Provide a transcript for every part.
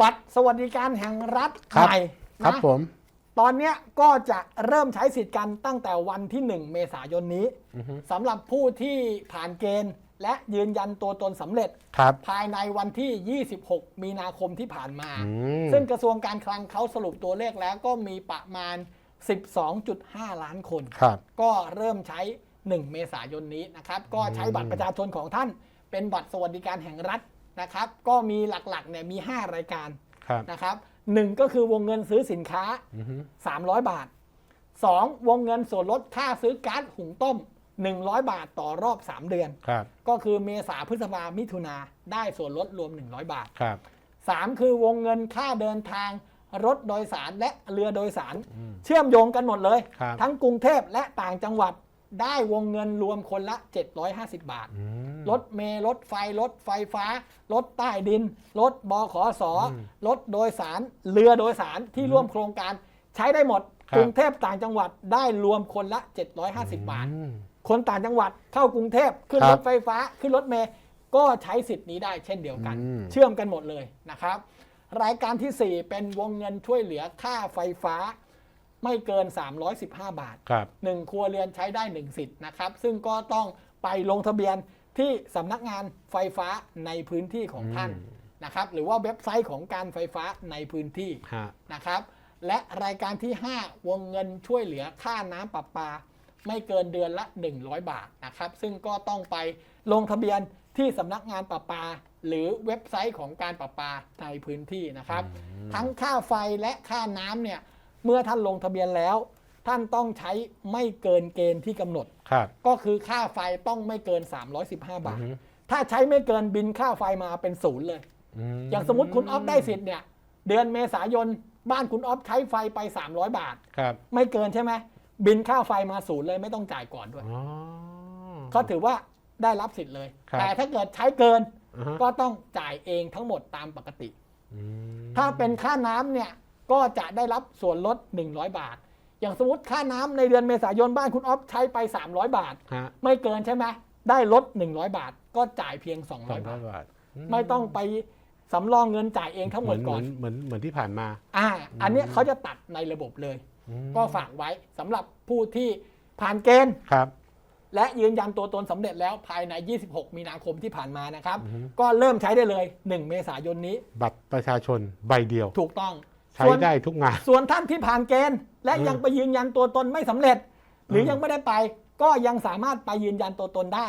บัตรสวัสดิการแห่งรัฐครับใหม่ครับนะผม ตอนเนี้ยก็จะเริ่มใช้สิทธิ์กันตั้งแต่วันที่ 1 เมษายนนี้อือฮึสำหรับผู้ที่ผ่านเกณฑ์ และยืนยันตัวตนสำเร็จ ครับ ภายในวันที่ 26 มีนาคมที่ผ่านมา อืม ซึ่งกระทรวงการคลังเขาสรุปตัวเลขแล้วก็มีประมาณ 12.5 ล้านคน ครับ ก็เริ่มใช้ 1 เมษายนนี้นะครับ ก็ใช้บัตรประชาชนของท่านเป็นบัตรสวัสดิการแห่งรัฐ นะครับ ก็มีหลักๆเนี่ยมี 5 รายการครับ นะครับหนึ่งก็คือวงเงินซื้อสินค้า อือฮึ300 บาท 2. วงเงินส่วนลดค่าซื้อก๊าซหุงต้ม 100 บาทต่อรอบ 3 เดือน ครับ ก็คือเมษาพฤษภามิถุนาได้ส่วนลดรวม 100 บาท ครับ 3 คือวงเงินค่าเดินทางรถโดยสารและเรือโดยสารเชื่อมโยงกันหมดเลย ครับ ทั้งกรุงเทพและต่างจังหวัดได้วงเงินรวมคนละ 750 บาท อืม รถเมล์รถไฟ รถไฟฟ้า รถใต้ดิน รถบขสอืมรถโดยสาร เรือโดยสารที่ร่วมโครงการใช้ได้หมด ครับ กรุงเทพต่างจังหวัดได้รวมคนละ 750 บาท อืม คนต่างจังหวัดเข้ากรุงเทพขึ้นครัรบถไฟฟ้า ขึ้นรถเมล์ก็ใช้สิทธิ์นี้ได้เช่นเดียวกัน อืม เชื่อมกันหมดเลยนะครับ รายการที่4 เป็นวงเงินช่วยเหลือค่าไฟฟ้า ไม่เกิน 315 บาท ครับหนึ่งครัวเรือนใช้ได้ 1 สิทธิ์นะครับ ซึ่งก็ต้องไปลงทะเบียน ที่สำนักงานไฟฟ้าในพื้นที่ของท่านอืมนะครับ หรือว่าเว็บไซต์ของการไฟฟ้าในพื้นที่ฮะนะครับ และรายการที่ 5 วงเงินช่วยเหลือค่าน้ำประปา ไม่เกินเดือนละ 100 บาทนะครับ ซึ่งก็ต้องไปลงทะเบียนที่สำนักงานประปา หรือเว็บไซต์ของการประปาในพื้นที่นะครับ ทั้งค่าไฟและค่าน้ำเนี่ยเมื่อท่านลงทะเบียนแล้ว ท่านต้องใช้ไม่เกินเกณฑ์ที่กำหนด ครับ ก็คือค่าไฟต้องไม่เกิน 315 บาท อือฮึ ถ้าใช้ไม่เกินบินค่าไฟมาเป็นศูนย์เลย มอย่างสมมติคุณออฟได้สิทธิ์เนี่ย เดือนเมษายนบ้านคุณออฟใช้ไฟไป 300 บาท ครับไม่เกินใช่ไหมบินค่าไฟมาศูนย์เลยไม่ต้องจ่ายก่อนด้วยอ๋อ เขาถือว่าได้รับสิทธิ์เลย ครับ แต่ถ้าเกิดใช้เกินอ่าฮะก็ต้องจ่ายเองทั้งหมดตามปกติ อืมถ้าเป็นค่าน้ำเนี่ยก็จะได้รับส่วนลด 100 บาท อย่างสมมติค่าน้ำในเดือนเมษายนบ้านคุณออฟใช้ไป 300 บาทฮะไม่เกินใช่ไหมได้ลด 100 บาท ก็จ่ายเพียงสอง200ร้บาอทยบาท ไม่ต้องไปสำรองเงินจ่ายเองทั้งหมดก่อนเหมือนเหมือนที่ผ่านมา อ่า อันเนี้ยเขาจะตัดในระบบเลยอืมก็ฝากไว้สำหรับผู้ที่ผ่านเกณฑ์ครับ และยืนยันตัวตนสำเร็จแล้วภายใน 26 มีนาคมที่ผ่านมานะครับอือฮึก็เริ่มใช้ได้เลย 1 เมษายนนี้ บัตรประชาชนใบเดียว ถูกต้อง ใช้ส่วนได้ทุกงาน ส่วนท่านที่ผ่านเกณฑ์ และอืมยังไปยืนยันตัวตนไม่สำเร็จ หรืออมยังไม่ได้ไป ก็ยังสามารถไปยืนยันตัวตนได้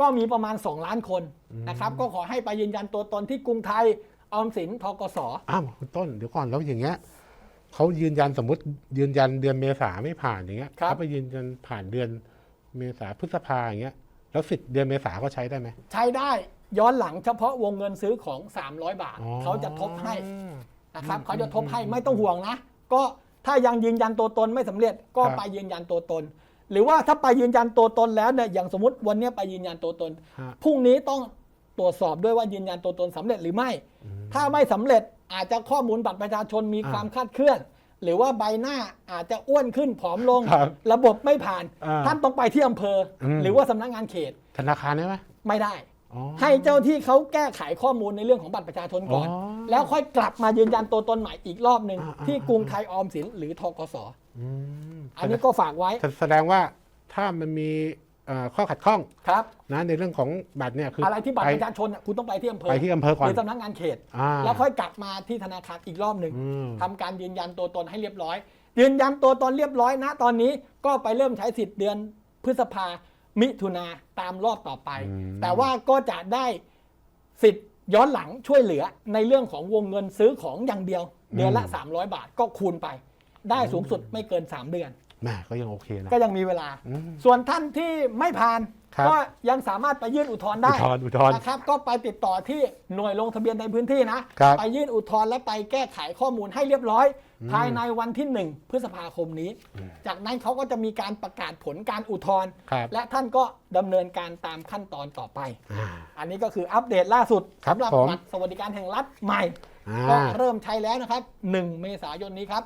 ก็มีประมาณ 2 ล้านคนนะครับ ก็ขอให้ไปยืนยันตัวตนที่กรุงไทยออมสินทกสอ้าวคุณต้นเดี๋ยวก่อนแล้วอย่างเงี้ยเขายืนยันสมมติยืนยันเดือนเมษาไม่ผ่านอย่างเงี้ยครับเขาไปยืนยันผ่านเดือนเมษาพฤษภาอย่างเงี้ยแล้วสิทธิ์เดือนเมษาก็ใช้ได้ไหมใช้ได้ย้อนหลังเฉพาะวงเงินซื้อของ 300 บาทอ๋อเขาจะทบให้ นะครับอืมเขาจะทบให้อืมไม่ต้องห่วงนะ ก็ถ้ายังยืนยันตัวตนไม่สำเร็จก็ครับไปยืนยันตัวตน หรือว่าถ้าไปยืนยันตัวตนแล้วเนี่ยอย่างสมมติวันเนี้ยไปยืนยันตัวตนฮะพรุ่งนี้ต้องตรวจสอบด้วยว่ายืนยันตัวตนสำเร็จหรือไม่ ถ้าไม่สำเร็จอาจจะข้อมูลบัตรประชาชนมีอ่าความคลาดเคลื่อน หรือว่าใบหน้าอาจจะอ้วนขึ้นผอมลงครับระบบไม่ผ่านอ่าท่านต้องไปที่อำเภออมหรือว่าสำนักงานเขต ธนาคารได้ไหมไม่ได้อ๋อ ให้เจ้าที่เขาแก้ไขข้อมูลในเรื่องของบัตรประชาชนก่อนอ๋อแล้วค่อยกลับมายืนยันตัวตนใหม่อีกรอบหนึ่งอ่าอ่าที่กรุงไทยออมสินหรือทกสอืมอันนี้ก็ฝากไว้แสแสดงว่าถ้ามันมีเอ่อข้อขัดข้องครับนะในเรื่องของบัตรเนี่ยคืออะไรที่บัตรไปประชาชนน่ะคุณต้องไปที่อำเภอไปที่อำเภอก่อนหรือสำนักงานเขตอ่าแล้วค่อยกลับมาที่ธนาคารอีกรอบหนึ่งอืมทำการยืนยันตัวตนให้เรียบร้อย ยืนยันตัวตนเรียบร้อยนะตอนนี้ก็ไปเริ่มใช้สิทธิ์เดือนพฤษภา มิถุนาตามรอบต่อไป อืม แต่ว่าก็จะได้สิทธิ์ย้อนหลังช่วยเหลือในเรื่องของวงเงินซื้อของอย่างเดียว เดือนละ 300 บาทก็คูณไป ได้สูงสุดไม่เกิน 3 เดือน แหม่ก็ยังโอเคนะ ก็ยังมีเวลา อืมส่วนท่านที่ไม่ผ่าน ครับก็ยังสามารถไปยื่นอุทธรณ์อุได้ทธรณ์อุทธรณ์นะครับ ก็ไปติดต่อที่หน่วยลงทะเบียนในพื้นที่นะ ครับ ไปยื่นอุทธรณ์และไปแก้ไขข้อมูลให้เรียบร้อย ภายในวันที่ 1 พฤษภาคมนี้ จากนั้นเขาก็จะมีการประกาศผลการอุทธรณ์ครับและท่านก็ดำเนินการตามขั้นตอนต่อไป อ่า อันนี้ก็คืออัปเดตล่าสุดครับสำหรับผม บัตรสวัสดิการแห่งรัฐใหม่ อ่าก็เริ่มใช้แล้วนะครับ 1 เมษายนนี้ครับ